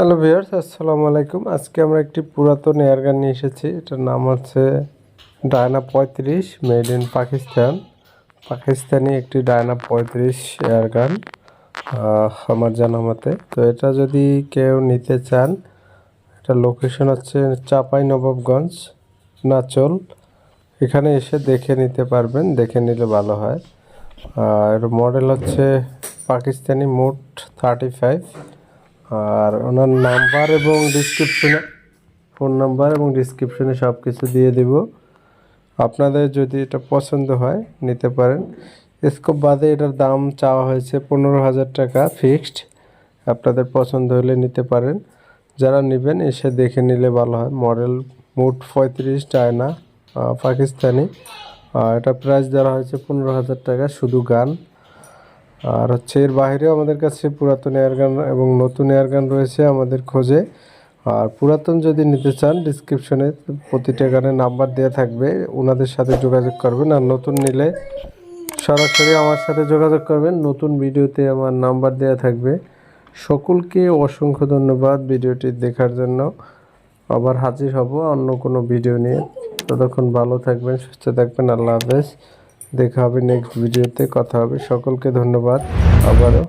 Hello viewers, আসসালামু আলাইকুম। আজকে আমরা একটি পুরাতন এয়ারগান নিয়ে এসেছি। এটার নাম হচ্ছে ডায়না পঁয়ত্রিশ, মেড ইন পাকিস্তান। পাকিস্তানি একটি ডায়না পঁয়ত্রিশ এয়ারগান আমার জানা মতে। তো এটা যদি কেউ নিতে চান এটা লোকেশন হচ্ছে চাপাই নবাবগঞ্জ, নাচল। এখানে এসে দেখে নিতে পারবেন, দেখে নিলে ভালো হয়। আর মডেল হচ্ছে পাকিস্তানি মোট থার্টি ফাইভ আর ওনার নাম্বার এবং ডিসক্রিপশনে ফোন নাম্বার এবং ডিসক্রিপশনে সব কিছু দিয়ে দেব। আপনাদের যদি এটা পছন্দ হয়, নিতে পারেন। স্কোপ বাদে এটার দাম চাওয়া হয়েছে পনেরো হাজার টাকা ফিক্সড আপনাদের পছন্দ হলে নিতে পারেন। যারা নেবেন এসে দেখে নিলে ভালো হয়। মডেল মোট পঁয়ত্রিশ, চায়না পাকিস্তানি। এটা প্রাইস দেওয়া হয়েছে পনেরো হাজার টাকা শুধু গান। আর হচ্ছে এর বাইরেও আমাদের কাছে পুরাতন এয়ারগান এবং নতুন এয়ারগান রয়েছে আমাদের খোঁজে। আর পুরাতন যদি নিতে চান ডিসক্রিপশনে প্রতিটা গানের নাম্বার দেওয়া থাকবে ওনাদের সাথে যোগাযোগ করবেন। আর নতুন নিলে সরাসরি আমার সাথে যোগাযোগ করবেন। নতুন ভিডিওতে আমার নাম্বার দেওয়া থাকবে। সকলকে অসংখ্য ধন্যবাদ ভিডিওটি দেখার জন্য। আবার হাজির হব অন্য কোনো ভিডিও নিয়ে। ততক্ষণ ভালো থাকবেন, সুস্থ থাকবেন। আল্লাহ হাফেজ। দেখা হবে নেক্সট ভিডিওতে কথা হবে সকলকে ধন্যবাদ আবারও।